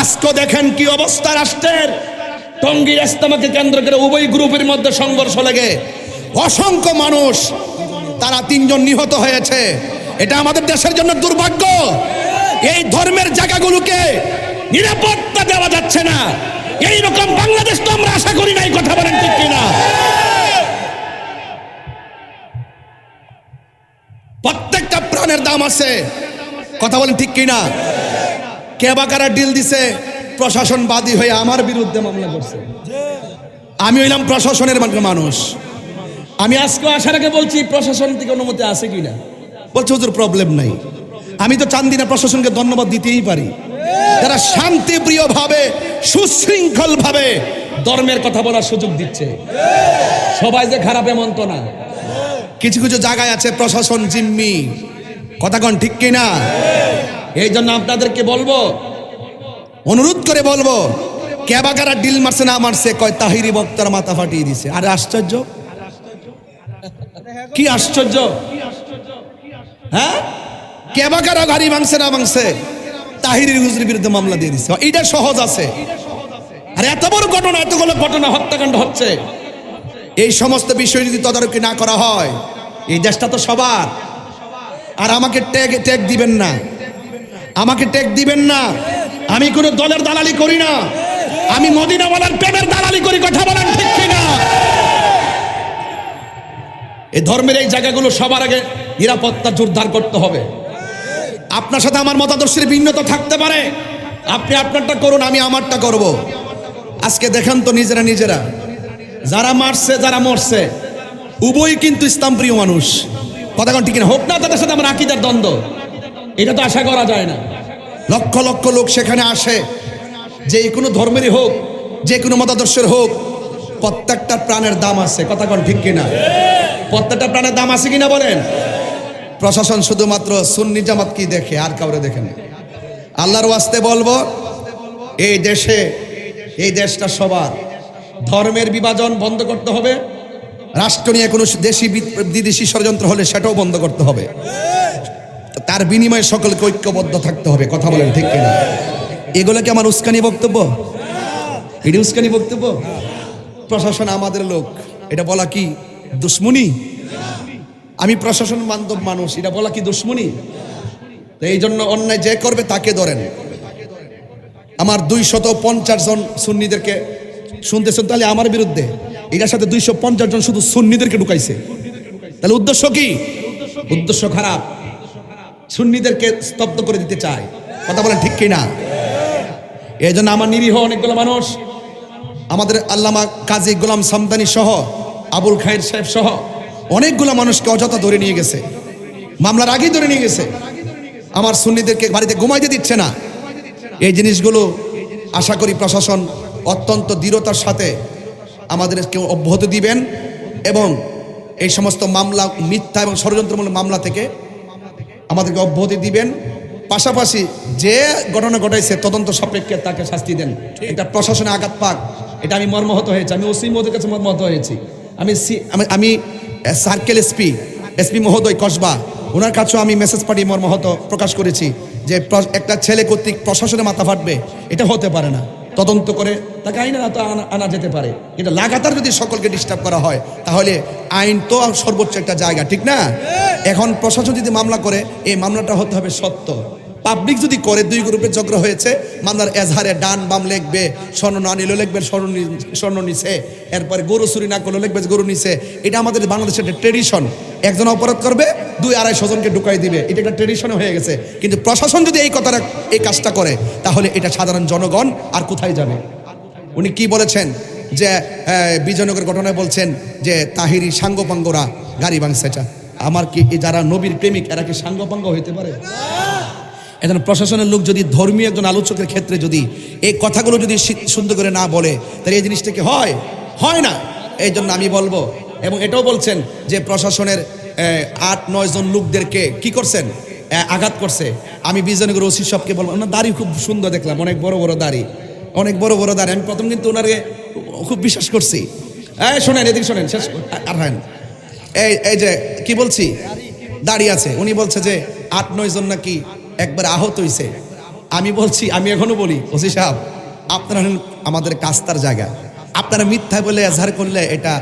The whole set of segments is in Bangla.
আজকে দেখেন কি অবস্থা রাষ্ট্রের। টঙ্গীর ইস্তেমাকে কেন্দ্র করে উভয় গ্রুপের মধ্যে সংঘর্ষ লেগে অসংখ্য মানুষ, তারা তিনজন নিহত হয়েছে। এটা আমাদের দেশের জন্য দুর্ভাগ্য। এই ধর্মের জায়গাগুলোকে নিরাপত্তা দেওয়া যাচ্ছে না। এই রকম বাংলাদেশ তো আমরা আশা করি নাই কথা বলেন ঠিক কিনা। প্রত্যেকটা প্রাণের দাম আছে। কথা বলেন ঠিক কিনা? কে বা কারা ডিল দিছে? প্রশাসন বাদী হয়ে আমার বিরুদ্ধে মামলা করছে। আমি হইলাম প্রশাসনের মান- মানুষ। আমি আজকে আসার আগে বলছি, প্রশাসন থেকে অনুমতি আছে কিনা? বলছে, হুজুর প্রবলেম নাই। আমি তো চান্দিনা প্রশাসনকে ধন্যবাদ দিতেই পারি। তারা শান্তিপ্রিয় ভাবে সুশৃঙ্খল ভাবে ধর্মের কথা বলার সুযোগ দিচ্ছে। সবাই যে খারাপ, এমন তো না। কিছু কিছু জায়গায় আছে প্রশাসন জিম্মি। কথা কন ঠিক কিনা? এই জন্য আপনাদেরকে বলব, অনুরোধ করে বলব ক্যাবাকারা ডিল মারছে না মারছে কয় তাহিরি বক্তার মাথা ফাটিয়ে দিছে। আরে আশ্চর্য? কি আশ্চর্য? হ্যাঁ? ক্যাবাকারা গাড়ি ভাঙছে না ভাঙছে তাহিরি হুজুরের বিরুদ্ধে মামলা দিয়ে দিছে। এটা সহজ আছে। আর এত বড় ঘটনা, এতগুলো ঘটনা হত্যাকাণ্ড হচ্ছে। এই সমস্ত বিষয় যদি তদারকি না করা হয়, এই দেশটা তো সবার। আর আমাকে ট্যাগ ট্যাগ দিবেন না। আমাকে টেক দিবেন না। আমি কোনো দলের দালালি করি না। আমি মদিনাওয়ালার প্রেমের দালালি করি, কথা বলেন ঠিক কিনা? এই ধর্মের এই জায়গাগুলো সবার আগে নিরাপত্তা জোরদার করতে হবে। আপনার সাথে আমার মতাদর্শের ভিন্নতা থাকতে পারে। আপনি আপনারটা করুন, আমি আমারটা করব। আজকে দেখেন তো নিজেরা নিজেরা। যারা মারছে, যারা মরছে, উভয়ই কিন্তু ইসলাম প্রিয় মানুষ। কথা ঠিক না হোক না, তাদের সাথে আমার আকিদার দ্বন্দ্ব। এটা তো আশা করা যায় না। লক্ষ লক্ষ লোক সেখানে আসে যে কোনো ধর্মেরই হোক, যে কোনো মতাদর্শের হোক, প্রত্যেকটা প্রাণের দাম আছে। কথা কোন ঠিক কিনা? প্রত্যেকটা প্রাণের দাম আছে কিনা বলেন? প্রশাসন শুধুমাত্র সুন্নি জামাত কি দেখে, আর কাউরে দেখে না। আল্লাহর ওয়াস্তে বলব, এই দেশে, এই দেশটা সবার। ধর্মের বিভাজন বন্ধ করতে হবে। রাষ্ট্র নিয়ে কোনো দেশি বিদেশি ষড়যন্ত্র হলে সেটাও বন্ধ করতে হবে। তার বিনিময়ে সকলকে ঐক্যবদ্ধ থাকতে হবে। কথা বলেন, ঠিক কিনা? এগুলো কি আমার উস্কানি বক্তব্য? এটি উস্কানি বক্তব্য? প্রশাসন আমাদের লোক। এটা বলা কি দুশ্মনী? আমি প্রশাসন বান্ধব মানুষ, এটা বলা কি দুশ্মনী? তো এই জন্য অন্যায় যে করবে তাকে ধরেন। আমার দুইশত পঞ্চাশ জন সুন্নিদেরকে শুনতেছেন তাহলে আমার বিরুদ্ধে, এটার সাথে দুইশো পঞ্চাশ জন শুধু সুন্নিদেরকে ঢুকাইছে। তাহলে উদ্দেশ্য কি? উদ্দেশ্য খারাপ। সুন্নিদেরকে স্তব্ধ করে দিতে চায়। কথা বলেন ঠিক কিনা? এই জন্য আমার নিরীহ অনেকগুলো মানুষ, আমাদের আল্লামা কাজী গোলাম সামদানি সহ, আবুল খায়ের সাহেব সহ অনেকগুলো মানুষকে অযথা ধরে নিয়ে গেছে। মামলার আগেই ধরে নিয়ে গেছে। আমার সুন্নিদেরকে বাড়িতে ঘুমাইতে দিচ্ছে না। এই জিনিসগুলো আশা করি প্রশাসন অত্যন্ত দৃঢ়তার সাথে আমাদেরকে অব্যাহত দিবেন এবং এই সমস্ত মামলা, মিথ্যা এবং ষড়যন্ত্রমূলক মামলা থেকে আমাদেরকে অব্যাহতি দিবেন। পাশাপাশি যে ঘটনা ঘটাইছে তদন্ত সাপেক্ষে তাকে শাস্তি দেন। এটা প্রশাসনে আঘাত পাক। এটা আমি মর্মহত হয়েছি। আমি ওসি মহোদয়ের কাছে মর্মহত হয়েছি। আমি আমি সার্কেল এসপি এসপি মহোদয় কসবা। ওনার কাছেও আমি মেসেজ পাঠিয়ে মর্মাহত প্রকাশ করেছি যে একটা ছেলে কর্তৃক প্রশাসনে মাথা ফাটবে। এটা হতে পারে না। তদন্ত করে তাকে আইনের আওতায় আনা যেতে পারে। কিন্তু লাগাতার যদি সকলকে ডিস্টার্ব করা হয়, তাহলে আইন তো সর্বোচ্চ একটা জায়গা, ঠিক না? এখন প্রশাসন যদি মামলা করে, এই মামলাটা হতে হবে সত্য। পাবলিক যদি করে, দুই গ্রুপে চক্র হয়েছে, মামলার এজহারে ডান বাম লিখবে, স্বর্ণ না নিলেও লিখবে, স্বর্ণ স্বর্ণ নিছে। এরপরে গরু চুরি না করলেও লিখবে, গরু নিছে। এটা আমাদের বাংলাদেশের একটা ট্রেডিশন একজন অপরাধ করবে, দুই আড়াইশো জনকে ঢুকাই দিবে। এটা একটা ট্রেডিশন হয়ে গেছে। কিন্তু প্রশাসন যদি এই কথাটা, এই কাজটা করে, তাহলে এটা সাধারণ জনগণ আর কোথায় যাবে? উনি কি বলেছেন? যে বিজয়নগর ঘটনায় বলছেন যে, তাহিরি সাঙ্গপাঙ্গরা গাড়ি ভাঙছে, এটা। আমার কি যারা নবীর প্রেমিক, এরা কি সাঙ্গপাঙ্গ হইতে পারে? এখন প্রশাসনের লোক যদি ধর্মীয় একজন আলোচকের ক্ষেত্রে যদি এই কথাগুলো যদি সুন্দর করে না বলে, তাহলে এই জিনিসটা কি হয়? হয় না। এই জন্য আমি বলব, এবং এটাও বলছেন যে, প্রশাসনের আট, নয় জন লোকদেরকে কি করছেন? আঘাত করছে। আমি বিজয়নগর ওসি সবকে বলব, ওনার দাড়ি খুব সুন্দর দেখলাম, অনেক বড় বড় দাড়ি, অনেক বড় বড় দাড়ি। আমি প্রথম কিন্তু ওনারে খুব বিশ্বাস করছি। এই শোনেন, এদিকে শোনেন, শেষ আর হ্যাঁ। এই এই যে, কি বলছি? দাঁড়িয়ে আছে। উনি বলছে যে, আট, নয় জন নাকি একবার আহত হইছে। আমি বলছি, আমি এখনও বলি, ওসি সাহেব, আপনারা আমাদের কাস্তার জায়গা। আপনারা মিথ্যা বলে এজাহার করলে এটা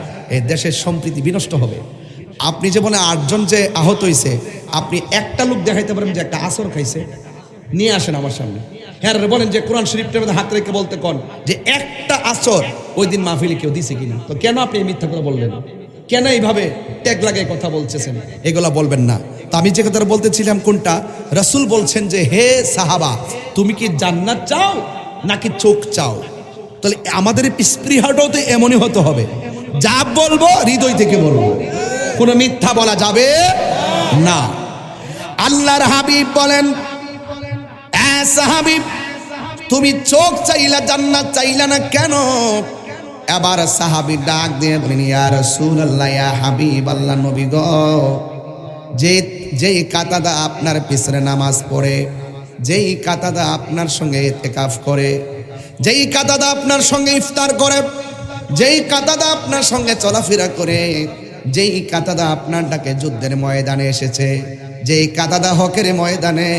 দেশের সম্প্রীতি বিনষ্ট হবে। আপনি যে বলে আটজন যে আহত হয়েছে আপনি একটা লোক দেখাইতে পারেন যে একটা আসর খাইছে। নিয়ে আসেন আমার সামনে। হ্যাঁ বলেন যে কোরআন শরীফটার মধ্যে হাত রেখে বলতে কন যে একটা আসর ওই দিন মাহফিলে কেউ দিছে কিনা। তো কেন আপনি এই মিথ্যা কথা বললেন? কেন এইভাবে ট্যাগ লাগাই কথা বলছেন এগুলা বলবেন না। তো আমি যে কথাটা বলতেছিলাম কোনটা? রসুল বলছেন যে, হে সাহাবা, তুমি কি জান্নাত চাও নাকি চোখ চাও? তাহলে আমাদের স্পৃহাটাও তো এমনই হতে হবে। যা বলব, হৃদয় থেকে বলব। কোনো মিথ্যা বলা যাবে না। আল্লাহর হাবিব বলেন "এ সাহাবী তুমি চোখ চাইলা জান্নাত চাইলা না কেন? এবার সাহাবী ডাক দিয়ে বলেন, ইয়া রাসূলুল্লাহ, ইয়া হাবিব, আল্লাহ নবী গো, যে, যেই কাতাদা আপনার পিছনে নামাজ পড়ে, যেই কাতাদা আপনার সঙ্গে ইতেকাফ করে, যেই কাতাদা আপনার সঙ্গে ইফতার করে, যেই কাতাদা আপনার সঙ্গে চলাফেরা করে যেই কাতাদা আপনার ডাকে যুদ্ধের ময়দানে এসেছে, যেই কাতাদা হকের ময়দানে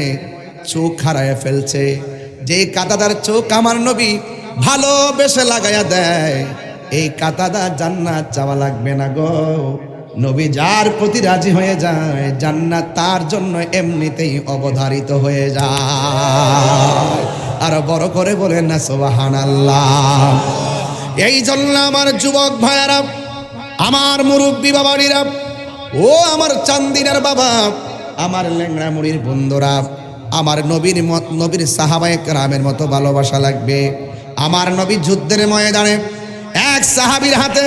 চোখ হারায় ফেলছে যে কাতাদার চোখ আমার নবী ভালোবেসে লাগাইয়া দেয়, এই কাতাদা জান্নাত চাওয়া লাগবে না গো। নবী যার প্রতি রাজি হয়ে যায়, জান্নাত তার জন্য এমনিতেই অবধারিত হয়ে যায়। আর বড় করে বলেন না সোবাহান আল্লাহ এই জন্য আমার যুবক ভাইয়ারা আমার মুরব্বী বাবারিরা, ও আমার চান্দিনার বাবা, আমার ল্যাংড়া মুড়ির বন্ধুরা, আমার নবীর মত, নবীর সাহাবায়ে রামের মতো ভালোবাসা লাগবে। আমার নবী যুদ্ধের ময়দানে এক সাহাবীর হাতে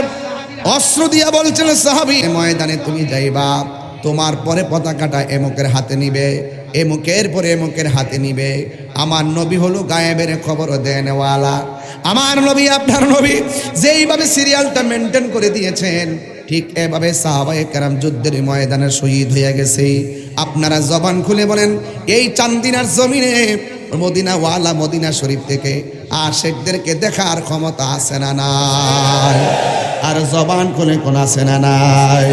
অস্ত্র দিয়া বলছিল সাহাবী, ময়দানে তুমি যাইবা, তোমার পরে পতাকাটা এমুকের হাতে নিবে। এমুকের পরে এমুকের হাতে নিবে। আমার নবী হলো গায়েবের খবর দেনওয়ালা। আমার নবী, আপনার নবী যেইভাবে সিরিয়ালটা মেনটেন করে দিয়েছেন, ঠিক এভাবে সাহাবায়ে কেরাম যুদ্ধের ময়দানে শহীদ হয়ে গেছে। আপনারা জবান খুলে বলেন, এই চান্দিনার জমিনে মদিনা ওয়ালা মদিনা শরীফ থেকে আশেকদেরকে দেখার ক্ষমতা আছে না নাই? আর জবান খুলে কোন আছে না নাই?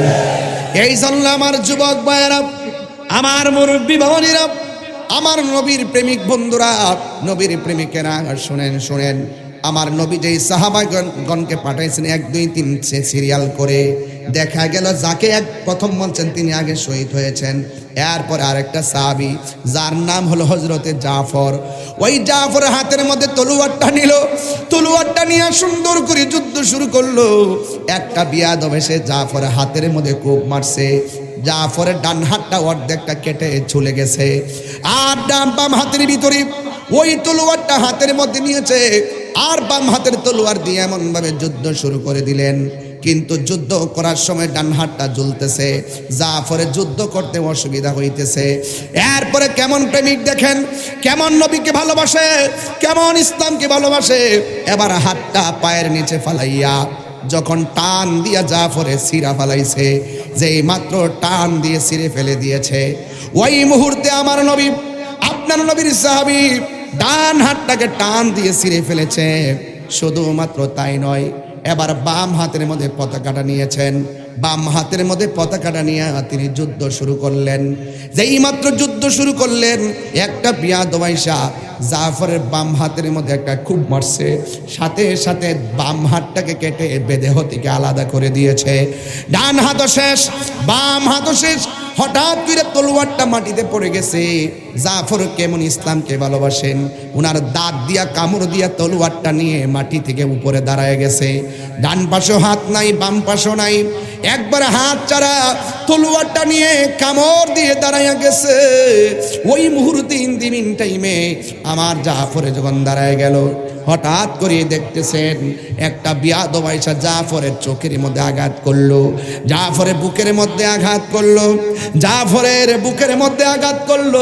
এই জন্য আমার যুবক ভাইয়েরা আমার মুরব্বী ভবনীরা, আমার নবীর প্রেমিক বন্ধুরা, নবীর প্রেমিকেরা, শুনেন শুনেন, আমার নবী যেই সাহাবাগণকে পাঠাইছেন, এক, দুই, তিন সে সিরিয়াল করে, দেখা গেল যাকে এক প্রথম বলছেন, তিনি আগে শহীদ হয়েছেন। এরপর আরেকটা সাহাবি, যার নাম হলো হজরতে জাফর। ওই জাফরের হাতের মধ্যে তলুয়ারটা নিল, তলুয়ারটা নিয়ে সুন্দর করে যুদ্ধ শুরু করল। একটা বিয়াদব এসে জাফরের হাতের মধ্যে কোপ মারছে জাফরের ডান হাতটা অর্ধেকটা কেটে চলে গেছে। আর ডান বাম হাতের ভিতরে ওই তলোয়ারটা হাতের মধ্যে নিয়েছে। আর বাম হাতের তলোয়ার দিয়ে এমন ভাবে যুদ্ধ শুরু করে দিলেন। কিন্তু যুদ্ধ করার সময় ডান হাতটা জ্বলতেছে। জাফরে যুদ্ধ করতে অসুবিধা হইতেছে। এরপরে কেমন প্রেমিক দেখেন, কেমন নবীকে ভালোবাসে, কেমন ইসলামকে ভালোবাসে। এবার হাতটা পায়ের নিচে ফালাইয়া যখন টান দিয়া জাফরে সিরা ফালাইছে যেই মাত্র টান দিয়ে ছিঁড়ে ফেলে দিয়েছে। ওই মুহূর্তে আমার নবী, আপনার নবীর সাহাবি ডান হাতটাকে টান দিয়ে সিঁড়ে ফেলেছে। শুধুমাত্র তাই নয়, এবার বাম হাতের মধ্যে পতাকাটা নিয়েছেন। বাম হাতের মধ্যে পতাকাটা নিয়ে তিনি যুদ্ধ শুরু করলেন। যেই মাত্র যুদ্ধ শুরু করলেন, একটা বিয়া দবাইশা জাফরের বাম হাতের মধ্যে একটা খুব মারছে। সাথে সাথে বাম হাতটাকে কেটে বেদেহ থেকে আলাদা করে দিয়েছে। ডান হাতও শেষ, বাম হাতও শেষ হঠাৎ করে তলোয়ারটা মাটিতে পড়ে গেছে। জাফর কেমন ইসলামকে ভালোবাসেন? ওনার দাঁত দিয়া, কামড় দিয়া তলোয়ারটা নিয়ে মাটি থেকে উপরে দাঁড়ায় গেছে। ডান পাশেও হাত নাই, বাম পাশেও নাই। একবার হাত চারা তলোয়ারটা নিয়ে কামড় দিয়ে দাঁড়াইয়া গেছে। ওই মুহূর্তে ইন্দিমিন টাইমে আমার জাফরে যখন দাঁড়ায় গেল হঠাৎ করে দেখতেছেন একটা বিয়া দবাইসা জাফরের চোখের মধ্যে আঘাত করল, জাফরের বুকের মধ্যে আঘাত করল, জাফরের বুকের মধ্যে আঘাত করল।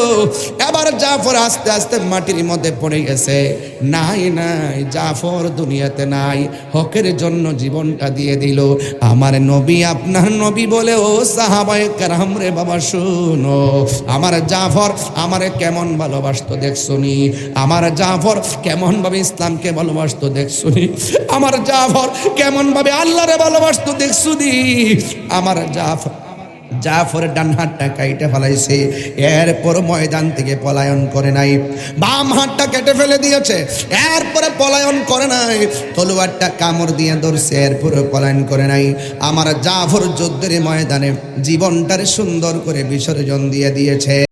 এবার জাফর আস্তে আস্তে মাটির মধ্যে পড়ে গেছে। নাই নাই, জাফর দুনিয়াতে নাই। হকের জন্য জীবনটা দিয়ে দিল। আমার নবী, আপনার নবী বলে, ও সাহাবায়ে কারাম রে বাবা, শুনো। আমার জাফর আমারে কেমন ভালোবাসতো দেখছনি আমার জাফর কেমন ভাবে ইসলামকে ভালোবাসতো দেখছনি আমার জাফর কেমন ভাবে আল্লাহরে ভালোবাসতো দেখছনি আমার জাফর, জাফরের ডান হাতটা কাইটে ফেলাইছে, এরপর ময়দান থেকে পলায়ন করে নাই। বাম হাতটা কেটে ফেলে দিয়েছে, এরপরে পলায়ন করে নাই। তলোয়ারটা কামড় দিয়ে ধরছে, এরপরে পলায়ন করে নাই। আমার জাফর যুদ্ধের ময়দানে জীবনটার সুন্দর করে বিসর্জন দিয়ে দিয়েছে।